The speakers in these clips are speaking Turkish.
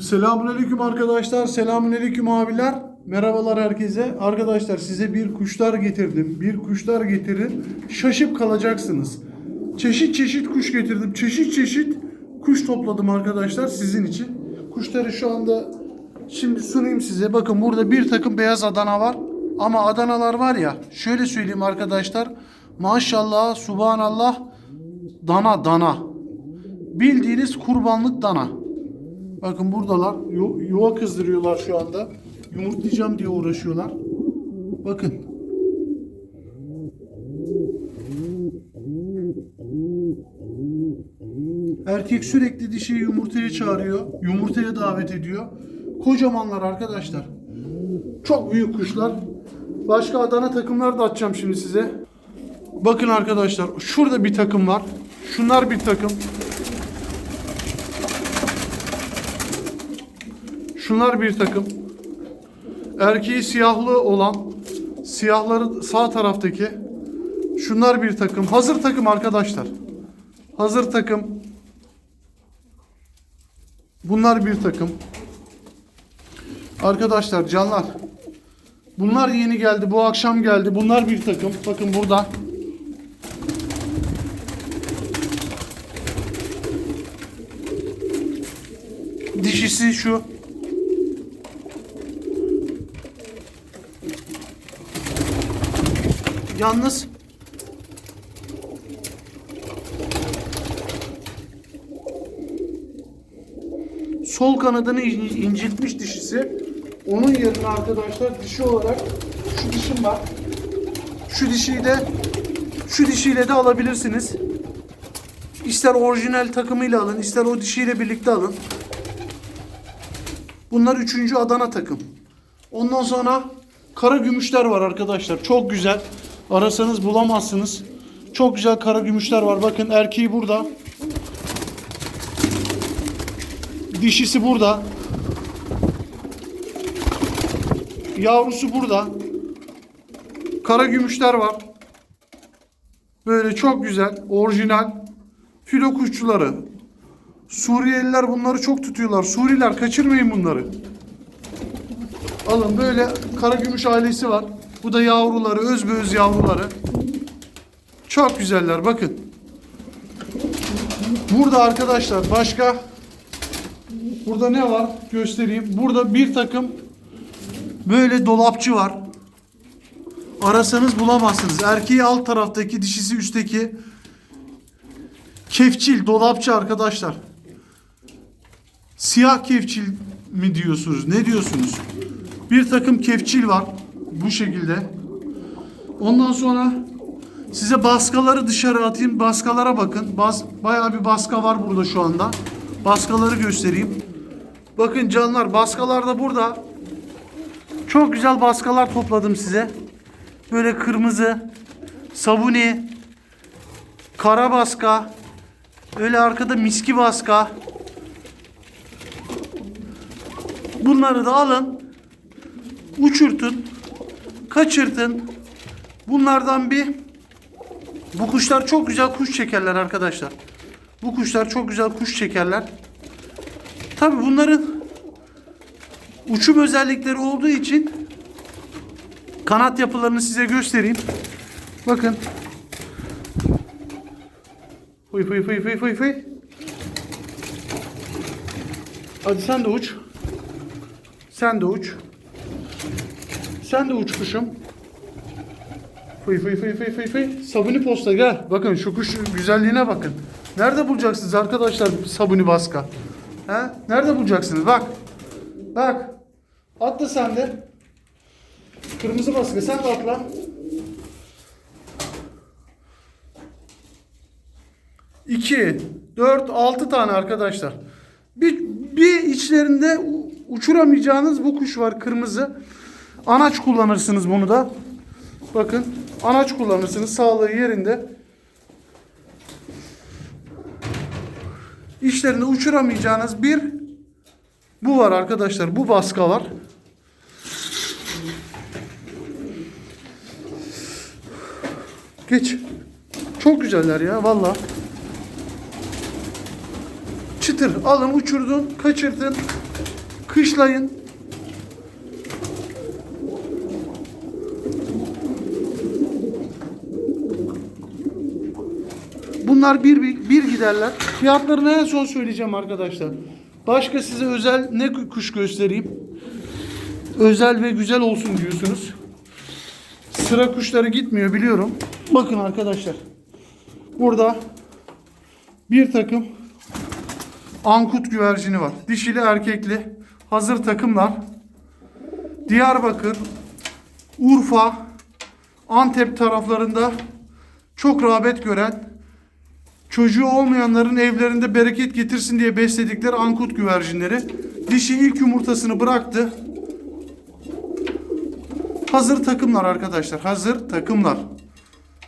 Selamünaleyküm arkadaşlar. Selamünaleyküm abiler. Merhabalar herkese. Arkadaşlar size bir kuşlar getirdim. Bir kuşlar getirin. Şaşıp kalacaksınız. Çeşit çeşit kuş getirdim. Çeşit çeşit kuş topladım arkadaşlar sizin için. Kuşları şu anda şimdi sunayım size. Bakın burada bir takım beyaz Adana var. Ama Adanalar var ya şöyle söyleyeyim arkadaşlar. Maşallah, subhanallah dana dana. Bildiğiniz kurbanlık dana. Bakın buradalar. Yu- yuva kızdırıyorlar şu anda. Yumurtlayacağım diye uğraşıyorlar. Bakın. Erkek sürekli dişiyi yumurtaya çağırıyor. Yumurtaya davet ediyor. Kocamanlar arkadaşlar. Çok büyük kuşlar. Başka Adana takımlar da atacağım şimdi size. Bakın arkadaşlar şurada bir takım var. Şunlar bir takım. Şunlar bir takım. Erkeği siyahlı olan, siyahları sağ taraftaki. Şunlar bir takım. Hazır takım arkadaşlar. Hazır takım. Bunlar bir takım. Arkadaşlar canlar. Bunlar yeni geldi. Bu akşam geldi. Bunlar bir takım. Bakın burada. Dişisi şu. Yalnız sol kanadını in- inciltmiş dişisi. Onun yerine arkadaşlar dişi olarak şu dişim var. Şu dişiyi de şu dişiyle de alabilirsiniz. İster orijinal takımıyla alın, ister o dişiyle birlikte alın. Bunlar üçüncü Adana takım. Ondan sonra kara gümüşler var arkadaşlar. Çok güzel. Arasanız bulamazsınız. Çok güzel kara gümüşler var. Bakın erkeği burada. Dişisi burada. Yavrusu burada. Kara gümüşler var. Böyle çok güzel, orijinal filo kuşçuları. Suriyeliler bunları çok tutuyorlar. Suriler kaçırmayın bunları. Alın böyle kara gümüş ailesi var. Bu da yavruları, özbeöz yavruları. Çok güzeller bakın. Burada arkadaşlar başka burada ne var göstereyim. Burada bir takım böyle dolapçı var. Arasanız bulamazsınız. Erkeği alt taraftaki, dişisi üstteki. Kefçil, dolapçı arkadaşlar. Siyah kefçil mi diyorsunuz? Ne diyorsunuz? Bir takım kefçil var. Bu şekilde. Ondan sonra size baskaları dışarı atayım. Baskalara bakın. Bas, bayağı bir baska var burada şu anda. Baskaları göstereyim. Bakın canlar baskalar da burada. Çok güzel baskalar topladım size. Böyle kırmızı, sabuni, kara baska, öyle arkada miski baska. Bunları da alın, uçurtun, kaçırtın. Bunlardan bir bu kuşlar çok güzel kuş çekerler arkadaşlar. Bu kuşlar çok güzel kuş çekerler. Tabi bunların uçum özellikleri olduğu için kanat yapılarını size göstereyim. Bakın. Fıy fıy fıy fıy fıy fıy. Hadi sen de uç. Sen de uç. Sen de uç kuşum. Fıy fıy fıy fıy fıy fıy. Sabuni posta gel. Bakın şu kuş güzelliğine bakın. Nerede bulacaksınız arkadaşlar sabuni baska? He? Nerede bulacaksınız? Bak. Bak. Atla sen de. Kırmızı baska sen de atla. İki, dört, altı tane arkadaşlar. Bir, bir içlerinde uçuramayacağınız bu kuş var kırmızı. Anaç kullanırsınız bunu da. Bakın anaç kullanırsınız sağlığı yerinde. İçlerinde uçuramayacağınız bir bu var arkadaşlar. Bu baska var. Geç. Çok güzeller ya valla. Çıtır. Alın uçurdun, kaçırtın, kışlayın. Bunlar bir, bir, bir giderler. Fiyatlarını en son söyleyeceğim arkadaşlar. Başka size özel ne kuş göstereyim? Özel ve güzel olsun diyorsunuz. Sıra kuşları gitmiyor biliyorum. Bakın arkadaşlar. Burada bir takım ankut güvercini var. Dişili erkekli hazır takımlar. Diyarbakır, Urfa, Antep taraflarında çok rağbet gören çocuğu olmayanların evlerinde bereket getirsin diye besledikleri ankut güvercinleri. Dişi ilk yumurtasını bıraktı. Hazır takımlar arkadaşlar. Hazır takımlar.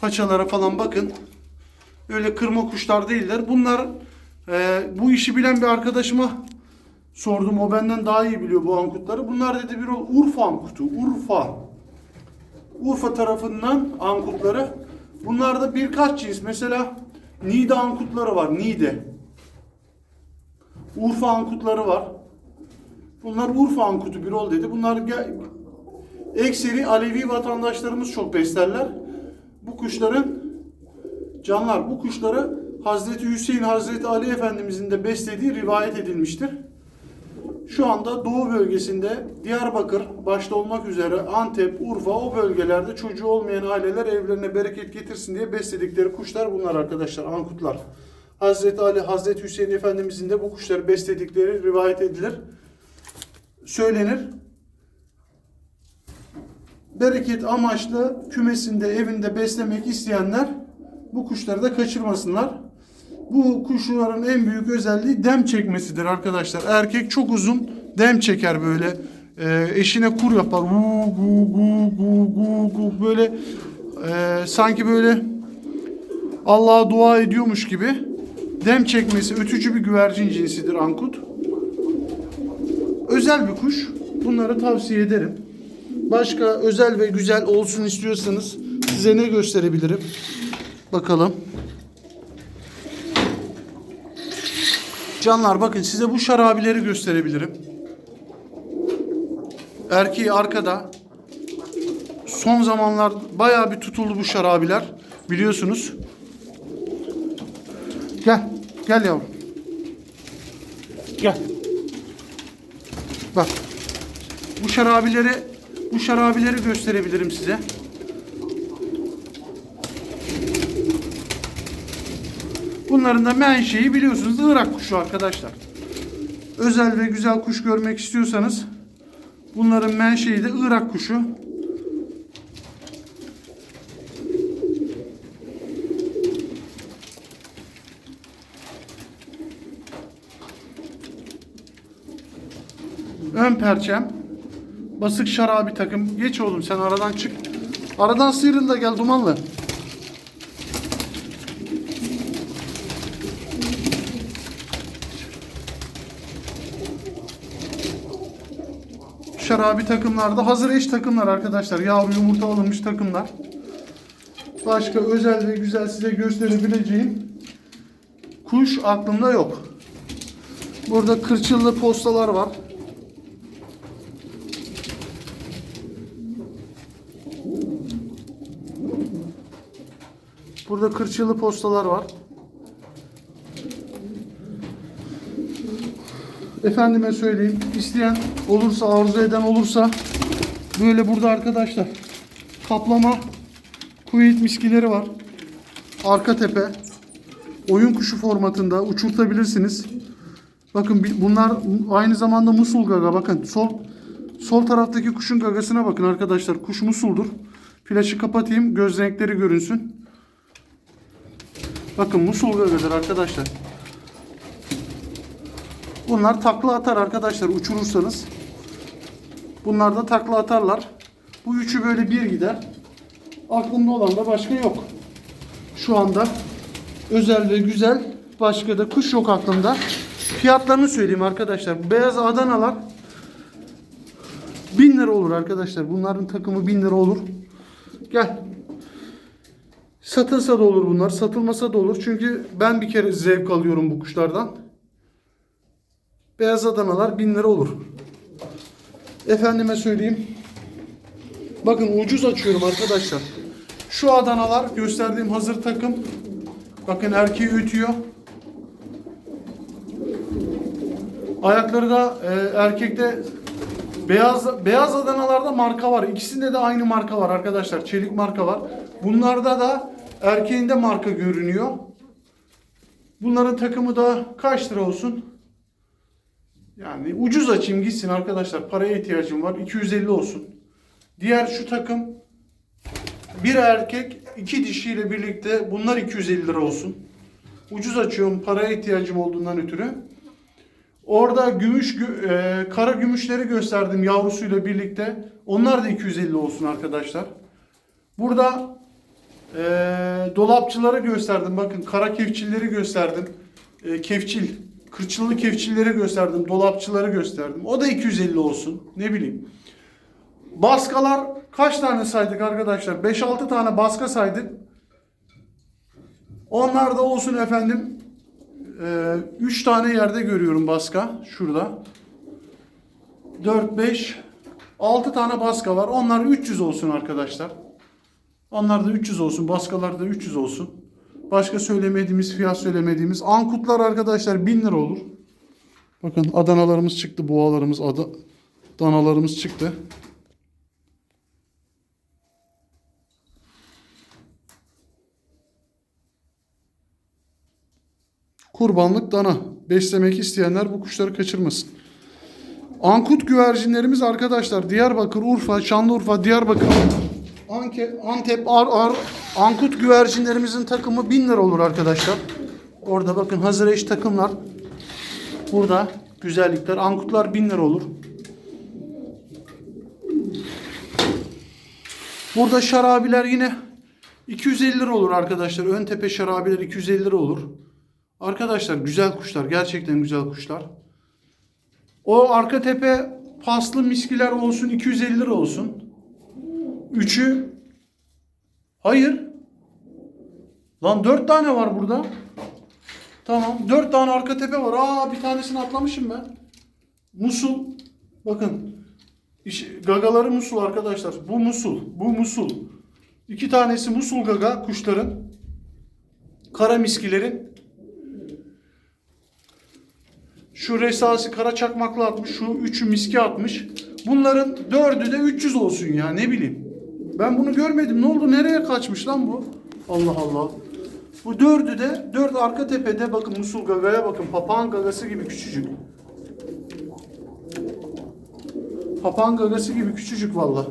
Paçalara falan bakın. Öyle kırma kuşlar değiller. Bunlar e, bu işi bilen bir arkadaşıma sordum. O benden daha iyi biliyor bu ankutları. Bunlar dedi bir Urfa ankutu. Urfa. Urfa tarafından ankutları. Bunlarda birkaç cins. Mesela Niğde ankutları var. Niğde. Urfa ankutları var. Bunlar Urfa ankutu bir ol dedi. Bunlar ekseri Alevi vatandaşlarımız çok beslerler. Bu kuşların canlar bu kuşları Hazreti Hüseyin Hazreti Ali Efendimizin de beslediği rivayet edilmiştir. Şu anda Doğu bölgesinde Diyarbakır başta olmak üzere Antep, Urfa o bölgelerde çocuğu olmayan aileler evlerine bereket getirsin diye besledikleri kuşlar bunlar arkadaşlar ankutlar. Hazreti Ali, Hazreti Hüseyin Efendimizin de bu kuşları besledikleri rivayet edilir. Söylenir. Bereket amaçlı kümesinde, evinde beslemek isteyenler bu kuşları da kaçırmasınlar. Bu kuşların en büyük özelliği dem çekmesidir arkadaşlar. Erkek çok uzun dem çeker böyle. Ee, eşine kur yapar. Gu gu gu gu gu gu böyle e, sanki böyle Allah'a dua ediyormuş gibi dem çekmesi ötücü bir güvercin cinsidir ankut. Özel bir kuş. Bunları tavsiye ederim. Başka özel ve güzel olsun istiyorsanız size ne gösterebilirim? Bakalım. Canlar bakın size bu şarabileri gösterebilirim. Erkeği arkada. Son zamanlar bayağı bir tutuldu bu şarabiler. Biliyorsunuz. Gel. Gel yavrum. Gel. Bak. Bu şarabileri bu şarabileri gösterebilirim size. Bunların da menşei biliyorsunuz Irak kuşu arkadaşlar. Özel ve güzel kuş görmek istiyorsanız bunların menşei de Irak kuşu. Ön perçem. Basık şarabi takım. Geç oğlum sen aradan çık. Aradan sıyrıl da gel dumanlı. Şarabi takımlarda hazır eş takımlar arkadaşlar. Yavru yumurta alınmış takımlar. Başka özel ve güzel size gösterebileceğim kuş aklımda yok. Burada kırçıllı postalar var. Burada kırçıllı postalar var. Efendime söyleyeyim. isteyen olursa, arzu eden olursa böyle burada arkadaşlar kaplama kuvvet miskileri var. Arka tepe. Oyun kuşu formatında uçurtabilirsiniz. Bakın bunlar aynı zamanda musul gaga. Bakın sol sol taraftaki kuşun gagasına bakın arkadaşlar. Kuş musuldur. Flaşı kapatayım. Göz renkleri görünsün. Bakın musul gagadır arkadaşlar. Bunlar takla atar arkadaşlar uçurursanız. Bunlar da takla atarlar. Bu üçü böyle bir gider. Aklımda olan da başka yok. Şu anda özel ve güzel başka da kuş yok aklımda. Fiyatlarını söyleyeyim arkadaşlar. Beyaz Adanalar 1000 lira olur arkadaşlar. Bunların takımı 1000 lira olur. Gel. Satılsa da olur bunlar. Satılmasa da olur. Çünkü ben bir kere zevk alıyorum bu kuşlardan. Beyaz Adanalar 1000 lira olur. Efendime söyleyeyim. Bakın ucuz açıyorum arkadaşlar. Şu Adanalar gösterdiğim hazır takım. Bakın erkeği ütüyor. Ayakları da e, erkekte beyaz beyaz Adanalarda marka var. İkisinde de aynı marka var arkadaşlar. Çelik marka var. Bunlarda da erkeğinde marka görünüyor. Bunların takımı da kaç lira olsun? Yani ucuz açayım gitsin arkadaşlar. Paraya ihtiyacım var. 250 olsun. Diğer şu takım bir erkek iki dişiyle birlikte bunlar 250 lira olsun. Ucuz açıyorum paraya ihtiyacım olduğundan ötürü. Orada gümüş gü- e, kara gümüşleri gösterdim yavrusuyla birlikte. Onlar da 250 olsun arkadaşlar. Burada e, dolapçıları gösterdim. Bakın kara kefçilleri gösterdim. E, kefçil, kırçıllı kefçilleri gösterdim. Dolapçıları gösterdim. O da 250 olsun. Ne bileyim. Baskalar kaç tane saydık arkadaşlar? 5-6 tane baska saydık. Onlar da olsun efendim. 3 tane yerde görüyorum baska. Şurada. 4, 5, 6 tane baska var. Onlar 300 olsun arkadaşlar. Onlar da 300 olsun. Baskalar da 300 olsun. Başka söylemediğimiz, fiyat söylemediğimiz. Ankutlar arkadaşlar 1000 lira olur. Bakın Adanalarımız çıktı. Boğalarımız, ada, danalarımız çıktı. Kurbanlık dana. Beslemek isteyenler bu kuşları kaçırmasın. Ankut güvercinlerimiz arkadaşlar Diyarbakır, Urfa, Şanlıurfa, Diyarbakır, Antep, Ar, Ar, Ankut güvercinlerimizin takımı 1000 lira olur arkadaşlar. Orada bakın hazır eş takımlar. Burada güzellikler. Ankutlar 1000 lira olur. Burada şarabiler yine 250 lira olur arkadaşlar. Ön tepe şarabiler 250 lira olur. Arkadaşlar güzel kuşlar. Gerçekten güzel kuşlar. O arka tepe paslı miskiler olsun 250 lira olsun. Üçü Hayır. Lan dört tane var burada. Tamam. Dört tane arka tepe var. Aa bir tanesini atlamışım ben. Musul. Bakın. İş- gagaları musul arkadaşlar. Bu musul. Bu musul. İki tanesi musul gaga kuşların. Kara miskilerin. Şu resası kara çakmaklı atmış. Şu üçü miski atmış. Bunların dördü de 300 olsun ya ne bileyim. Ben bunu görmedim. Ne oldu? Nereye kaçmış lan bu? Allah Allah. Bu dördü de dört arka tepede bakın musul gagaya bakın. Papağan gagası gibi küçücük. Papağan gagası gibi küçücük valla.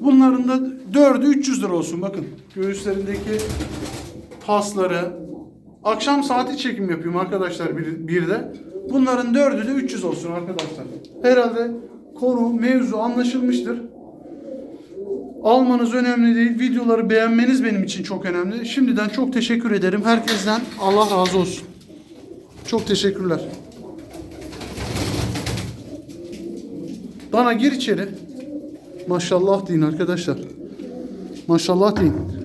Bunların da dördü 300 lira olsun bakın. Göğüslerindeki pasları. Akşam saati çekim yapıyorum arkadaşlar bir, bir de. Bunların dördü de 300 olsun arkadaşlar. Herhalde konu, mevzu anlaşılmıştır. Almanız önemli değil. Videoları beğenmeniz benim için çok önemli. Şimdiden çok teşekkür ederim. Herkesten Allah razı olsun. Çok teşekkürler. Bana gir içeri. Maşallah deyin arkadaşlar. Maşallah deyin.